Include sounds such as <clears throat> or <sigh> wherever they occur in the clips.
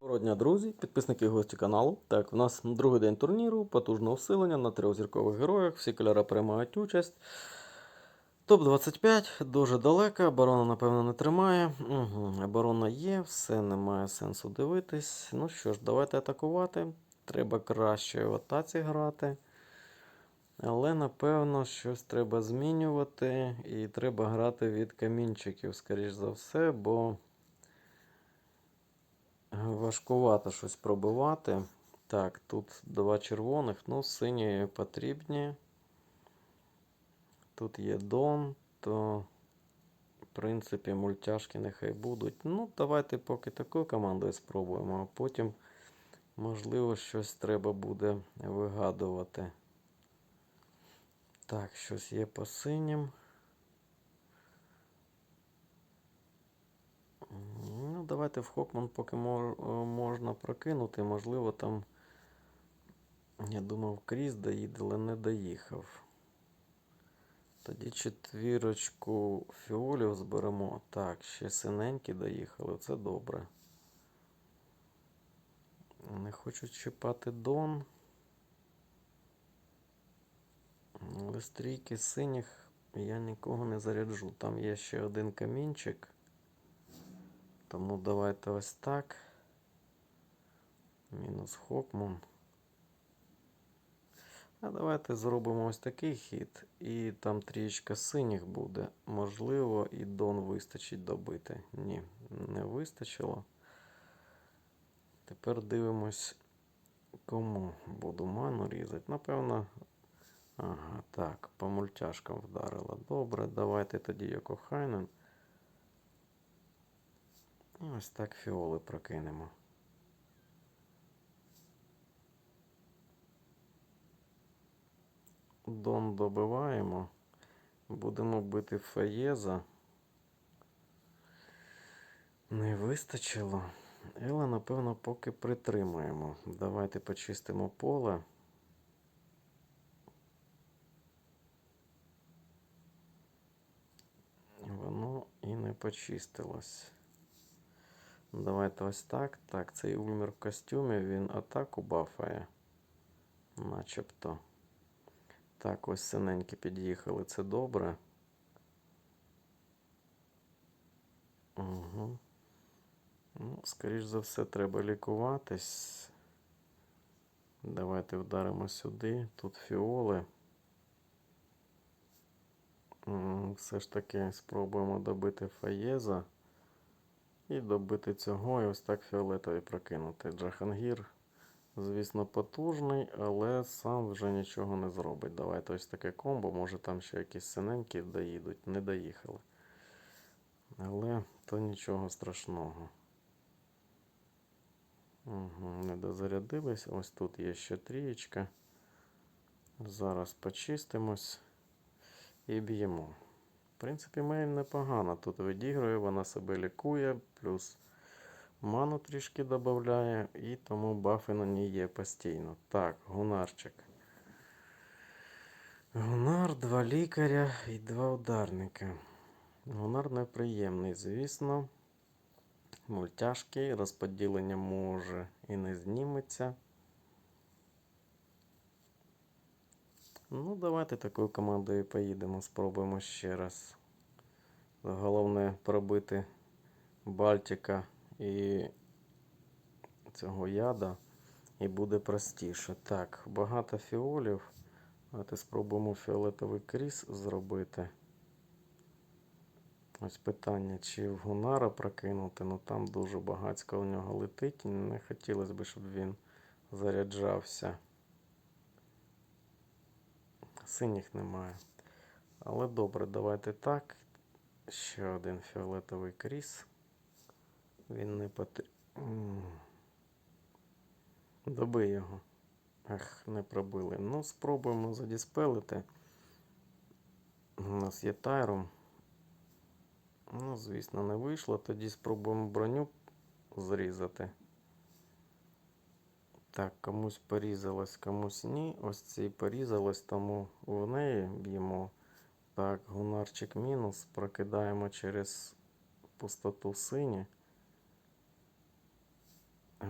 Доброго дня, друзі, підписники і гості каналу. Так, у нас другий день турніру, потужне усилення на трьох зіркових героях. Всі кольори приймають участь. Топ-25 дуже далеко, оборона, напевно, не тримає. Угу. Оборона є, все немає сенсу дивитись. Ну що ж, давайте атакувати. Треба краще в атаці грати. Але напевно щось треба змінювати. І треба грати від камінчиків, скоріш за все, бо. Важкувато щось пробивати. Так, тут два червоних, ну, сині потрібні. Тут є Дон, то, в принципі, мультяшки нехай будуть. Ну, давайте поки такою командою спробуємо, а потім, можливо, щось треба буде вигадувати. Так, щось є по синім. Ну, давайте в Хокман поки е, можна прокинути. Можливо, там, я думав, Кріс доїде, але не доїхав. Тоді четвірочку фіолів зберемо. Так, ще синенькі доїхали, це добре. Не хочу чіпати Дон. Але стрійки синіх я нікого не заряджу. Там є ще один камінчик. Тому давайте ось так. Мінус Хокман. А давайте зробимо ось такий хід. І там трієчка синіх буде. Можливо, і Дон вистачить добити. Ні, не вистачило. Тепер дивимось, кому буду ману різати. Напевно. Ага, так, по мультяшкам вдарила. Добре, давайте тоді Йокохайнен. Ось так фіоли прокинемо. Дон добиваємо. Будемо бити Фаєза. Не вистачило. Еле, напевно, поки притримаємо. Давайте почистимо поле. Воно і не почистилось. Давайте ось так. Так, цей Ульмер в костюмі, він атаку бафає. Начебто. Так, ось синенькі під'їхали, це добре. Угу. Ну, скоріш за все, треба лікуватись. Давайте вдаримо сюди. Тут фіоли. Все ж таки спробуємо добити Фаєза. І добити цього і ось так фіолетові прокинути. Джахангір, звісно, потужний, але сам вже нічого не зробить. Давайте ось таке комбо. Може там ще якісь синенькі доїдуть, не доїхали. Але то нічого страшного. Угу, не дозарядились. Ось тут є ще трієчка. Зараз почистимось і б'ємо. Принципі, Мейн непогано тут відігрує, вона себе лікує, плюс ману трішки додає, і тому бафи на ній є постійно. Так, гунарчик. Гунар, два лікаря і два ударника. Гунар неприємний, звісно. Мультяшки, розподілення може і не зніметься. Ну, давайте такою командою поїдемо, спробуємо ще раз. Головне пробити Бальтика і цього яда, і буде простіше. Так, багато фіолів. Давайте спробуємо фіолетовий кріс зробити. Ось питання, чи в Гунара прокинути, ну там дуже багацько у нього летить. Не хотілося б, щоб він заряджався. Синіх немає. Але добре, давайте так. Ще один фіолетовий кріс. Він не потрібен. Доби його. Ах, не пробили. Ну, спробуємо задіспелити. У нас є тайром. Ну, звісно, не вийшло. Тоді спробуємо броню зрізати. Так, комусь порізалось, комусь ні. Ось цей порізалось, тому в неї б'ємо. Так, гунарчик мінус. Прокидаємо через пустоту сині.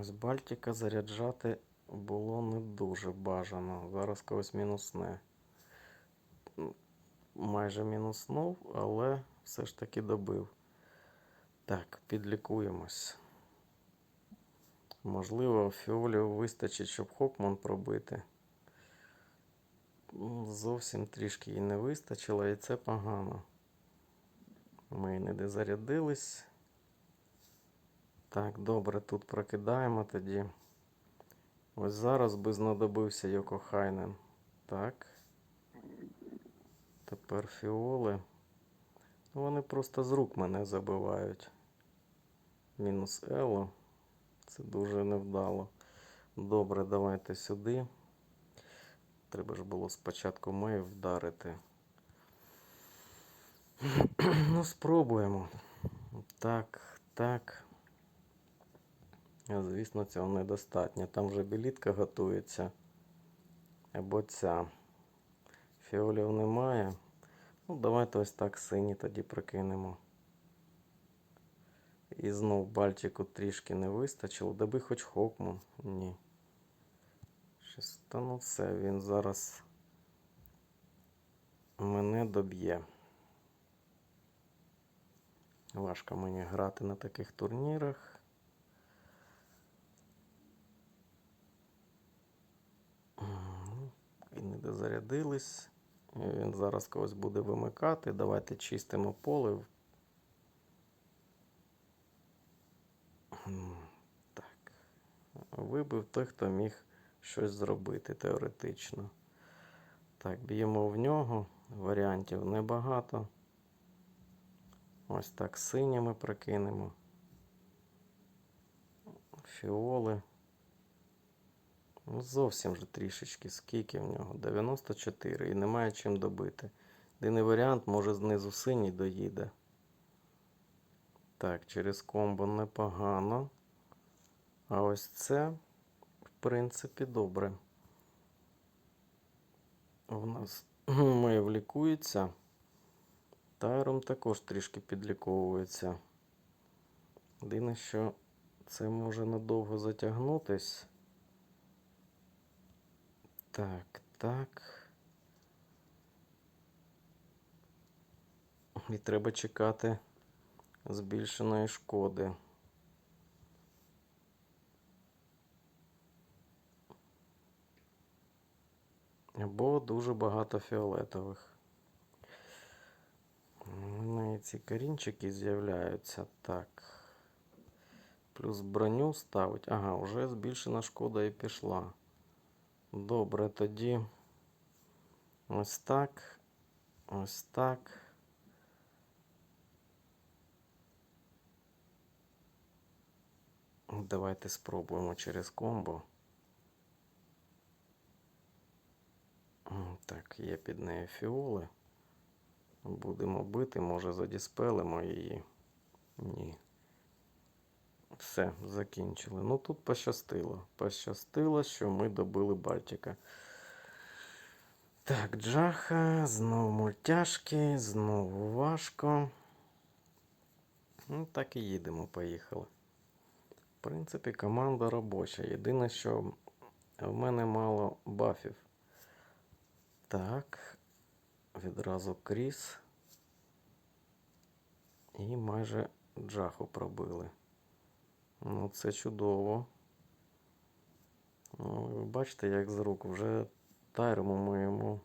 Ось Бальтика заряджати було не дуже бажано. Зараз когось мінусне. Майже мінуснув, але все ж таки добив. Так, підлікуємось. Можливо, фіолів вистачить, щоб Хокман пробити. Зовсім трішки і не вистачило, і це погано. Ми не дозарядились. Так, добре, тут прокидаємо тоді. Ось зараз би знадобився Йоко Хайнен. Так. Тепер фіоли. Ну, Вони просто з рук мене забивають. Мінус Ело. Це дуже невдало. Добре, давайте сюди. Треба ж було спочатку Мей вдарити. <clears throat> Ну, спробуємо. Так, так. Звісно, цього недостатньо. Там вже білітка готується. Або ця. Фіолів немає. Ну, давайте ось так сині тоді прокинемо. І знов Бальчику трішки не вистачило. Доби хоч Хокман. Ні. Та ну все, він зараз мене доб'є. Важко мені грати на таких турнірах. І не дозарядились. Він зараз когось буде вимикати. Давайте чистимо поле. Так. Вибив той, хто міг щось зробити теоретично. Так, б'ємо в нього. Варіантів небагато. Ось так синіми прокинемо. Фіоли. Ну, зовсім же трішечки. Скільки в нього? 94. І немає чим добити. Єдиний варіант, може знизу синій доїде. Так, через комбо непогано. А ось це, в принципі, добре. У нас <clears throat> Мейв лікується. Тайром також трішки підліковується. Єдине, що це може надовго затягнутись. Так, так. І треба чекати збільшеної шкоди. Або дуже багато фіолетових. У мене і ці корінчики з'являються. Так. Плюс броню ставить. Ага, вже збільшена шкода і пішла. Добре, тоді ось так. Ось так. Давайте спробуємо через комбо. Так, є під нею фіоли. Будемо бити, може задіспелимо її. Ні. Все, закінчили. Ну тут пощастило. Пощастило, що ми добили Бальтика. Так, Джаха, знову мультяшки, знову важко. Ну, так і їдемо, поїхали. Принципі, команда робоча. Єдине, що в мене мало бафів. Так, відразу Кріс. І майже Джаху пробили. Ну, це чудово. Ну, ви бачите, як з рук вже тайрому моєму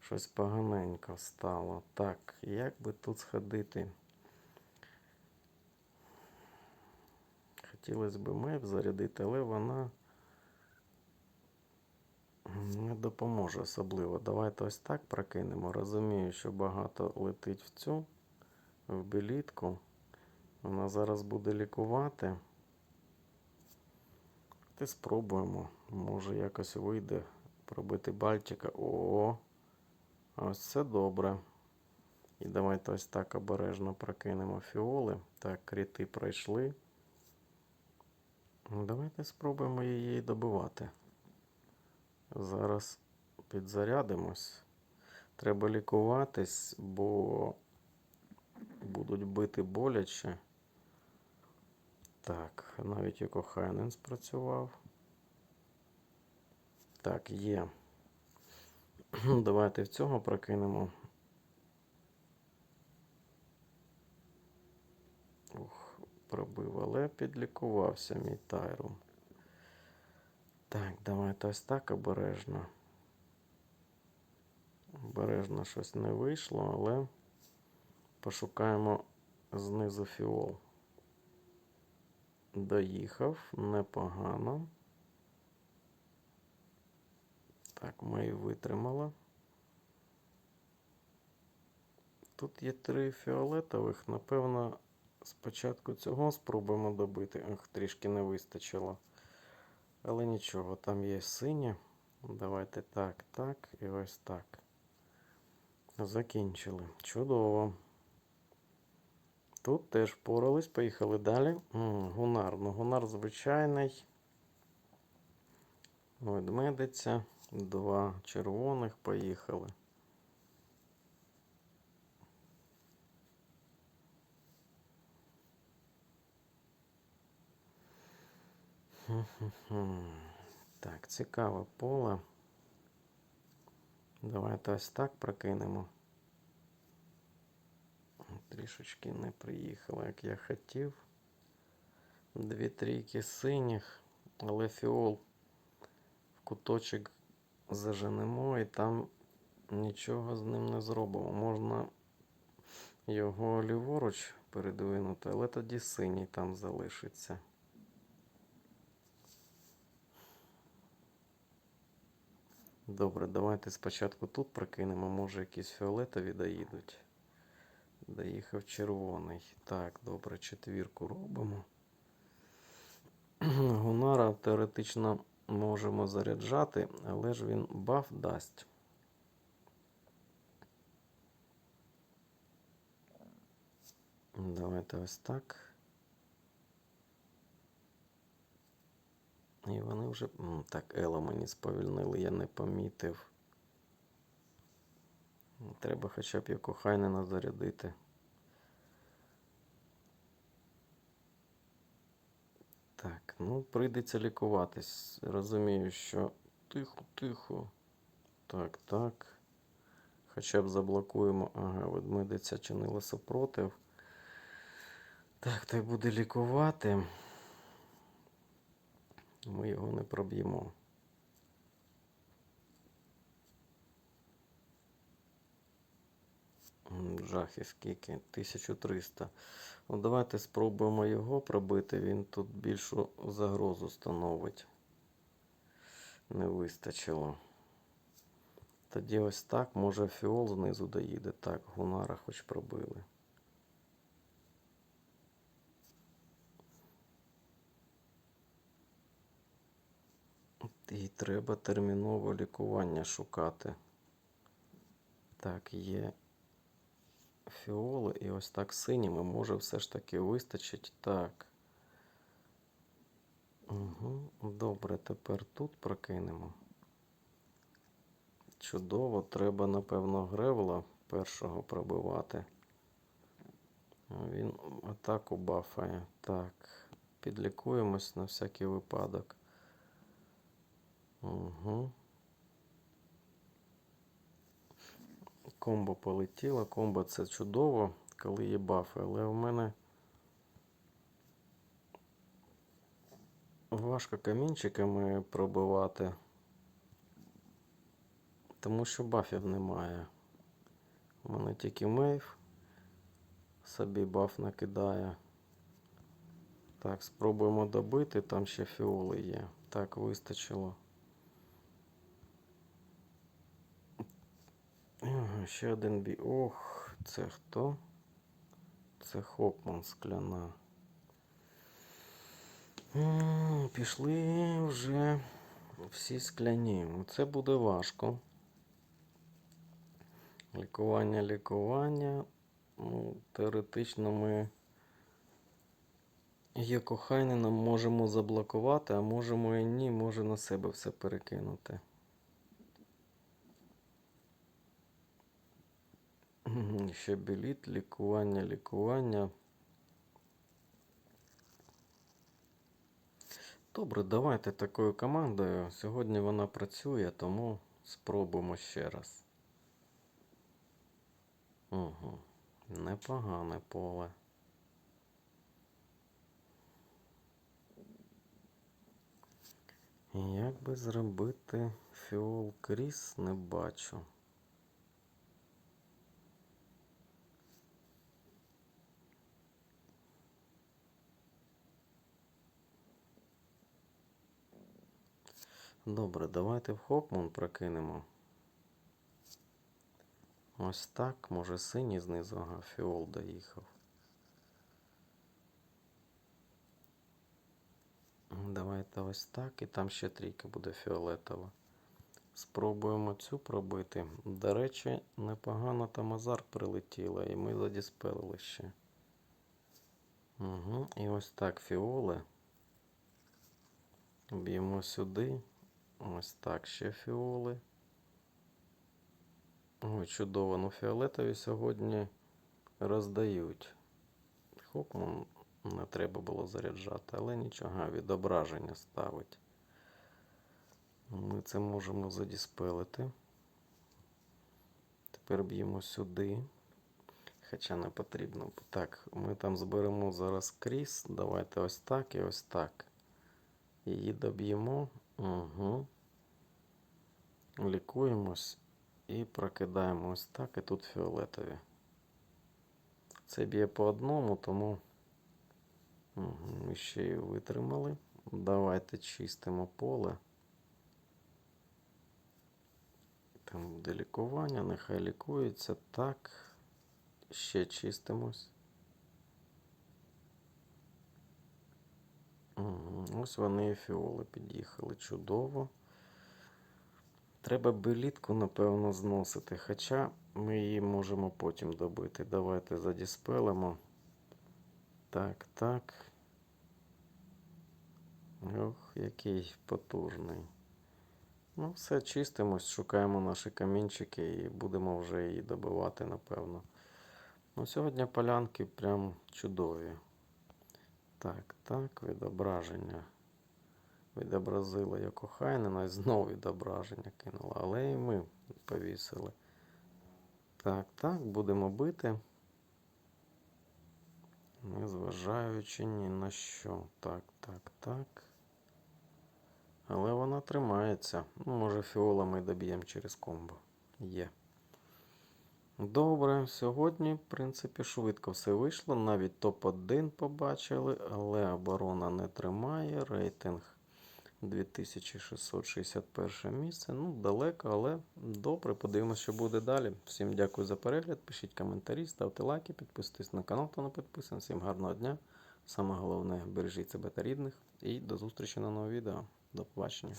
щось поганенько стало. Так, як би тут сходити? Хотілося б меп зарядити, але вона не допоможе особливо. Давайте ось так прокинемо. Розумію, що багато летить в цю, в білітку. Вона зараз буде лікувати. Ти спробуємо. Може якось вийде пробити Бальтика. О, ось це добре. І давайте ось так обережно прокинемо фіоли. Так, кріти пройшли. Ну, Давайте спробуємо її добивати. Зараз підзарядимось. Треба лікуватись, бо будуть бити боляче. Так, навіть Йокохайнен спрацював. Так, є. <clears throat> Давайте в цього прокинемо. Пробив, але підлікувався мій тайрум. Так, давайте ось так обережно. Обережно щось не вийшло, але пошукаємо знизу фіол. Доїхав непогано. Так, ми витримала. Тут є три фіолетових. Напевно, спочатку цього спробуємо добити. Ах, трішки не вистачило. Але нічого, там є сині. Давайте так, так і ось так. Закінчили. Чудово. Тут теж впорались, поїхали далі. М, Гунар. Ну, гунар звичайний. Ведмедиця. Два червоних поїхали. Так, цікаве поле. Давайте ось так прокинемо. Трішечки не приїхало, як я хотів. Дві трійки синіх, але фіол в куточок заженемо і там нічого з ним не зробимо. Можна його ліворуч передвинути, але тоді синій там залишиться. Добре, давайте спочатку тут прокинемо, може якісь фіолетові доїдуть. Доїхав червоний. Так, добре, четвірку робимо. <clears throat> Гунара теоретично можемо заряджати, але ж він баф дасть. Давайте ось так. І вони вже. Так, Ело мені сповільнили, я не помітив. Треба хоча б яку Хайнена зарядити. Так, ну прийдеться лікуватись. Розумію, що тихо, тихо. Так, так. Хоча б заблокуємо. Ага, ведмедиця чинила супротив. Так, той буде лікувати. Ми його не проб'ємо. М, Жахи скільки? 1300. Ну, давайте спробуємо його пробити. Він тут більшу загрозу становить. Не вистачило. Тоді ось так. Може фіол знизу доїде. Так, гунара хоч пробили. І треба терміново лікування шукати. Так, є фіоли і ось так синіми може все ж таки вистачить. Так. Угу. Добре, тепер тут прокинемо. Чудово, треба, напевно, гревла першого пробивати. Він атаку бафає. Так, підлікуємось на всякий випадок. Угу. Комбо полетіло. Комбо це чудово, коли є бафи, але в мене важко камінчиками пробивати, тому що бафів немає. У мене тільки мейв собі баф накидає. Так, спробуємо добити, там ще фіоли є. Так, вистачило. Ага, ще один бій. Ох, це хто? Це Хопман скляна. Пішли вже всі скляні. Ну, Це буде важко. Лікування, лікування. Ну, теоретично ми є кохайненом можемо заблокувати, а можемо і ні, може на себе все перекинути. Ще біліт, лікування, лікування. Добре, давайте такою командою. Сьогодні вона працює, тому спробуємо ще раз. Угу. Непогане поле. Як би зробити фіол кріс, не бачу. Добре, давайте в Хокман прокинемо. Ось так, може синій знизу, ага, фіол доїхав. Давайте ось так, і там ще трійка буде фіолетова. Спробуємо цю пробити. До речі, непогано там азар прилетіла, і ми задіспелили ще. Угу. І ось так фіоли. Б'ємо сюди. Ось так ще фіоли. Ой, чудово. Ну, фіолетові сьогодні роздають. Хокман не треба було заряджати, але нічого, відображення ставить. Ми це можемо задіспелити. Тепер б'ємо сюди. Хоча не потрібно. Так, ми там зберемо зараз кріс. Давайте ось так і ось так. Її доб'ємо. Угу. Лікуємось і прокидаємо ось так. І тут фіолетові. Це б'є по одному, тому угу, ми ще й витримали. Давайте чистимо поле. Там буде лікування, нехай лікується. Так. Ще чистимось. Ось вони і фіоли під'їхали. Чудово. Треба белітку, напевно, зносити. Хоча ми її можемо потім добити. Давайте задіспелимо. Так, так. Ох, який потужний. Ну, все, чистимось, шукаємо наші камінчики і будемо вже її добивати, напевно. Ну, сьогодні полянки прям чудові. Так, так, відображення. Відобразила як охайнена і знову відображення кинула. Але і ми повісили. Так, так, будемо бити. Незважаючи ні на що. Так, так, так. Але вона тримається. Ну, може, фіолами доб'ємо через комбо. Є. Добре, сьогодні, в принципі, швидко все вийшло. Навіть топ-1 побачили, але оборона не тримає. Рейтинг 2661 місце. Ну, далеко, але добре. Подивимося, що буде далі. Всім дякую за перегляд. Пишіть коментарі, ставте лайки, підписуйтесь на канал, хто не підписаний. Всім гарного дня. Саме головне, бережіть себе та рідних. І до зустрічі на новому відео. До побачення.